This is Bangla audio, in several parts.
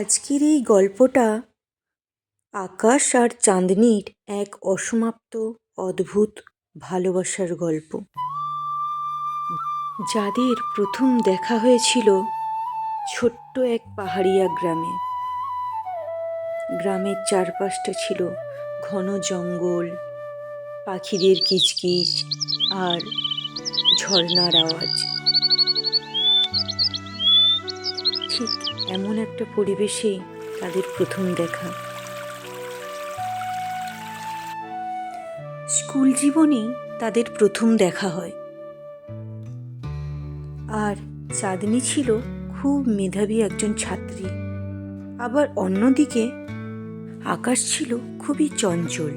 আজকের এই গল্পটা আকাশ আর চাঁদনির এক অসমাপ্ত, অদ্ভুত ভালোবাসার গল্প। যাদের প্রথম দেখা হয়েছিল ছোট্ট এক পাহাড়িয়া গ্রামে। গ্রামের চারপাশটা ছিল ঘন জঙ্গল, পাখিদের কিচকিচ আর ঝর্ণার আওয়াজ। ঠিক এমন একটা পরিবেশে তাদের প্রথম দেখা। স্কুল জীবনেই তাদের প্রথম দেখা হয়। আর চাঁদনি ছিল খুব মেধাবী একজন ছাত্রী। আবার অন্যদিকে আকাশ ছিল খুবই চঞ্চল।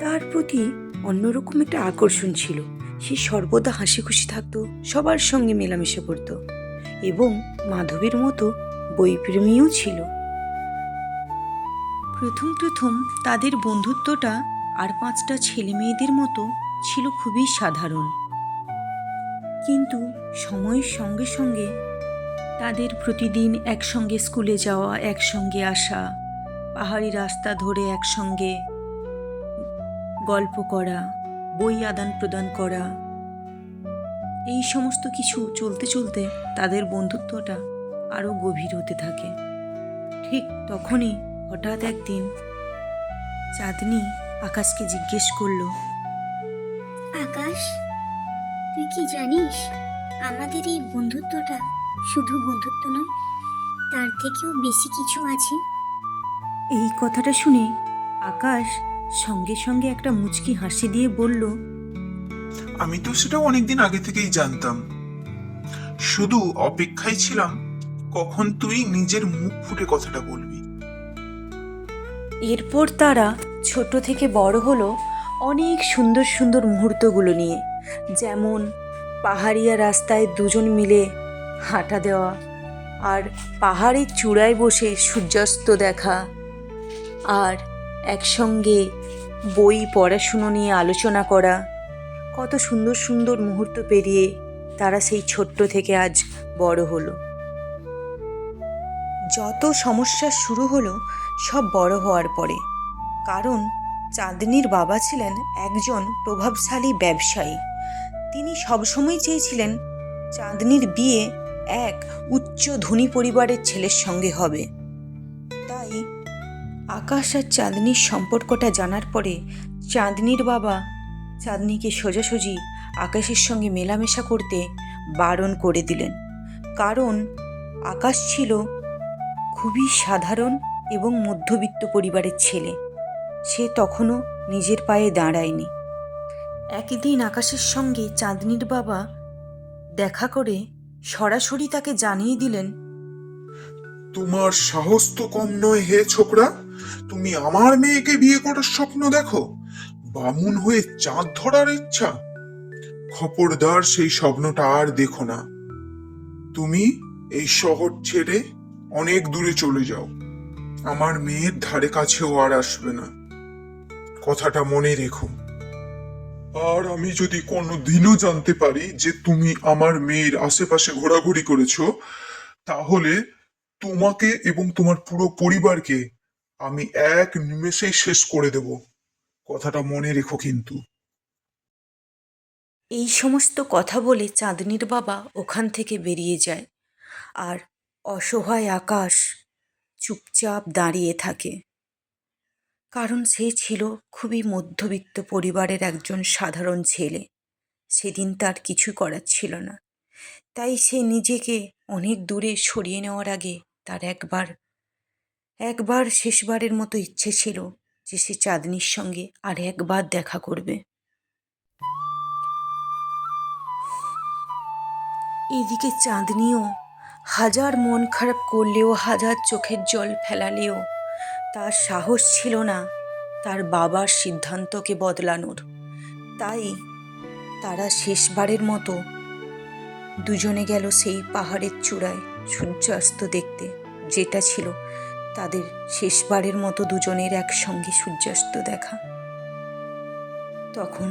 তার প্রতি অন্যরকম একটা আকর্ষণ ছিল। সে সর্বদা হাসি খুশি থাকতো, সবার সঙ্গে মেলামেশা করতো। এবং মাধবীর মতো বইপ্রেমীও ছিল। প্রথম প্রথম তাদের বন্ধুত্বটা আর পাঁচটা ছেলে মেয়েদের মতো ছিল খুবই সাধারণ। কিন্তু সময়ের সঙ্গে সঙ্গে তাদের প্রতিদিন একসঙ্গে স্কুলে যাওয়া, একসঙ্গে আসা, পাহাড়ি রাস্তা ধরে একসঙ্গে গল্প করা, বই আদান প্রদান করা, এই সমস্ত কিছু চলতে চলতে তাদের বন্ধুত্বটা আরও গভীর হতে থাকে। ঠিক তখনই হঠাৎ একদিন চাঁদনি আকাশকে জিজ্ঞেস করল আকাশ তুই কি জানিস আমাদের এই বন্ধুত্বটা শুধু বন্ধুত্ব নয় তার থেকেও বেশি কিছু আছে? এই কথাটা শুনে আকাশ সঙ্গে সঙ্গে একটা মুচকি হাসি দিয়ে বলল আমি তো সেটা অনেকদিন আগে থেকেই জানতাম। শুধু অপেক্ষায় ছিলাম কখন তুই নিজের মুখ ফুটে কথাটা বলবি? এরপর তারা ছোট থেকে বড় হলো অনেক সুন্দর সুন্দর মুহূর্তগুলো নিয়ে। যেমন পাহাড়িয়া রাস্তায় দুজন মিলে হাঁটা দেওয়া আর পাহাড়ের চূড়ায় বসে সূর্যাস্ত দেখা আর একসঙ্গে বই পড়াশুনো নিয়ে আলোচনা করা। কত সুন্দর সুন্দর মুহূর্ত পেরিয়ে তারা সেই ছোট্ট থেকে আজ বড় হলো। যত সমস্যা শুরু হলো, সব বড় হওয়ার পরে। কারণ, চাঁদনির বাবা ছিলেন একজন প্রভাবশালী ব্যবসায়ী। তিনি সবসময় চেয়েছিলেন চাঁদনির বিয়ে এক উচ্চ ধনী পরিবারের ছেলের সঙ্গে হবে। তাই আকাশ আর চাঁদনির সম্পর্কটা জানার পরে চাঁদনির বাবা চাঁদনিকে সোজাসুজি আকাশের সঙ্গে মেলামেশা করতে বারণ করে দিলেন। কারণ, আকাশ ছিল খুবই সাধারণ এবং মধ্যবিত্ত পরিবারের ছেলে। সে তখনও নিজের পায়ে দাঁড়ায়নি। একদিন আকাশের সঙ্গে চাঁদনির বাবা দেখা করে সরাসরি তাকে জানিয়ে দিলেন, তোমার সাহস তো কম নয় হে ছোকরা। তুমি আমার মেয়েকে বিয়ে করার স্বপ্ন দেখো। বামুন হয়ে চাঁদ ধরার ইচ্ছা। খপরদার সেই স্বপ্নটা আর দেখো না। তুমি এই শহর ছেড়ে অনেক দূরে চলে যাও। আমার মেয়ের ধারে কাছেও আর আসবে না। কথাটা মনে রেখো। আর আমি যদি কোনো দিনও জানতে পারি যে তুমি আমার মেয়ের আশেপাশে ঘোরাঘুরি করেছ, তাহলে তোমাকে এবং তোমার পুরো পরিবারকে আমি এক নিমেষেই শেষ করে দেব। কথাটা মনে রেখো কিন্তু। এই সমস্ত কথা বলে চাঁদনির বাবা ওখান থেকে বেরিয়ে যায়। আর অসহায় আকাশ চুপচাপ দাঁড়িয়ে থাকে। কারণ সে ছিল খুবই মধ্যবিত্ত পরিবারের একজন সাধারণ ছেলে। সেদিন তার কিছু করার ছিল না। তাই সে নিজেকে অনেক দূরে সরিয়ে নেওয়ার আগে তার একবার একবার শেষবারের মতো ইচ্ছে ছিল যে সে চাঁদনির সঙ্গে আর একবার দেখা করবে। এদিকে চাঁদনিও হাজার মন খারাপ করলেও, হাজার চোখের জল ফেলালেও, তার সাহস ছিল না তার বাবার সিদ্ধান্তকে বদলানোর। তাই তারা শেষবারের মতো দুজনে গেল সেই পাহাড়ের চূড়ায় সূর্যাস্ত দেখতে, যেটা ছিল তাদের শেষবারের মতো দুজনের একসঙ্গে সূর্যাস্ত দেখা। তখন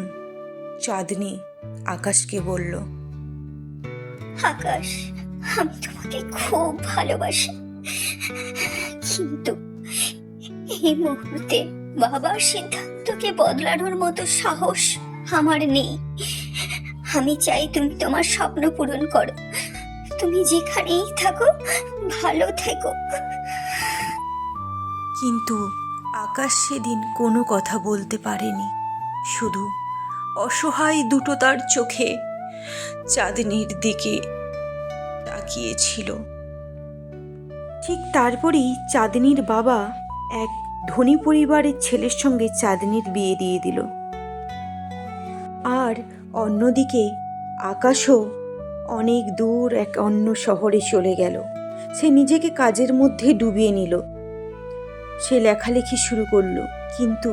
চাঁদনি আকাশকে বলল, আকাশ আমি তোমাকে খুব ভালোবাসি। কিন্তু এই মুহূর্তে বাবার সিদ্ধান্তকে বদলানোর মতো সাহস আমার নেই। আমি চাই তুমি তোমার স্বপ্ন পূরণ করো। তুমি যেখানেই থাকো, ভালো থেকো। কিন্তু আকাশ সেদিন কোনো কথা বলতে পারেনি। শুধু অসহায় দুটো তার চোখে চাঁদনির দিকে তাকিয়েছিল। ঠিক তারপরেই চাঁদনির বাবা এক ধনী পরিবারের ছেলের সঙ্গে চাঁদনির বিয়ে দিয়ে দিল। আর অন্যদিকে আকাশও অনেক দূর এক অন্য শহরে চলে গেল। সে নিজেকে কাজের মধ্যে ডুবিয়ে নিল। সে লেখালেখি শুরু করল, কিন্তু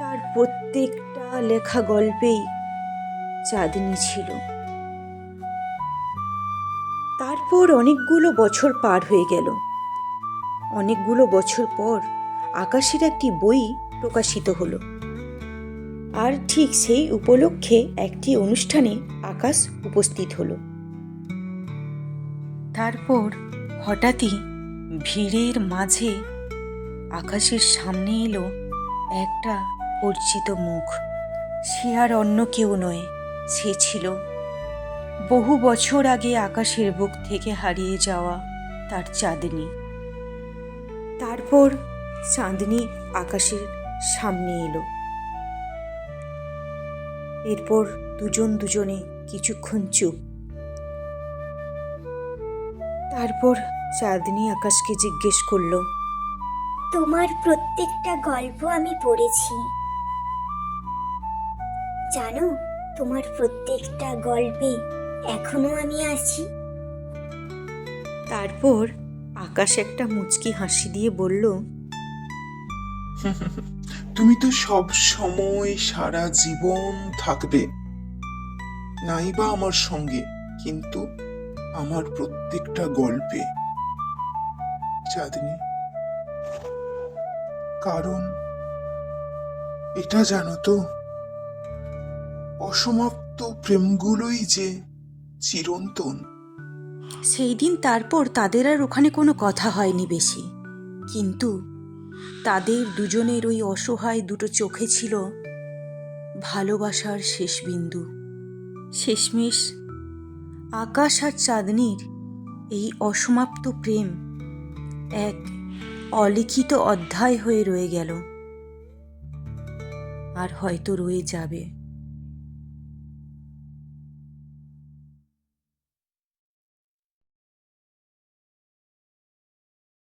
তার প্রত্যেকটা লেখা গল্পেই চাঁদনি ছিল। তারপর অনেকগুলো বছর পার হয়ে গেল। অনেকগুলো বছর পর আকাশের একটি বই প্রকাশিত হলো। আর ঠিক সেই উপলক্ষে একটি অনুষ্ঠানে আকাশ উপস্থিত হলো। তারপর হঠাৎই ভিড়ের মাঝে আকাশের সামনে এলো একটা পরিচিত মুখ। সে আর অন্য কেউ নয়, সে ছিল বহু বছর আগে আকাশের বুক থেকে হারিয়ে যাওয়া তার চাঁদনি। তারপর চাঁদনি আকাশের সামনে এলো। এরপর দুজন দুজনে কিছুক্ষণ চুপ। তারপর চাঁদনি আকাশকে জিজ্ঞেস করল, তোমার প্রত্যেকটা গল্প আমি পড়েছি। জানো, তোমার প্রত্যেকটা গল্পে এখনও আমি আছি। তারপর আকাশ একটা মুচকি হাসি দিয়ে বলল তুমি তো সব সময় সারা জীবন থাকবে নাইবা আমার সঙ্গে কিন্তু আমার প্রত্যেকটা গল্পে। চাঁদনি কারণ এটা জানো তো অসমাপ্ত প্রেমগুলোই যে চিরন্তন। সেই দিন তারপর তাদের আর ওখানে কোনো কথা হয়নি বেশি। কিন্তু তাদের দুজনের ওই অসহায় দুটো চোখে ছিল ভালোবাসার শেষ বিন্দু। শেষমেশ আকাশ আর চাঁদনির এই অসমাপ্ত প্রেম এক অলিখিত অধ্যায় হয়ে রয়ে গেল। আর হয়তো রয়ে যাবে।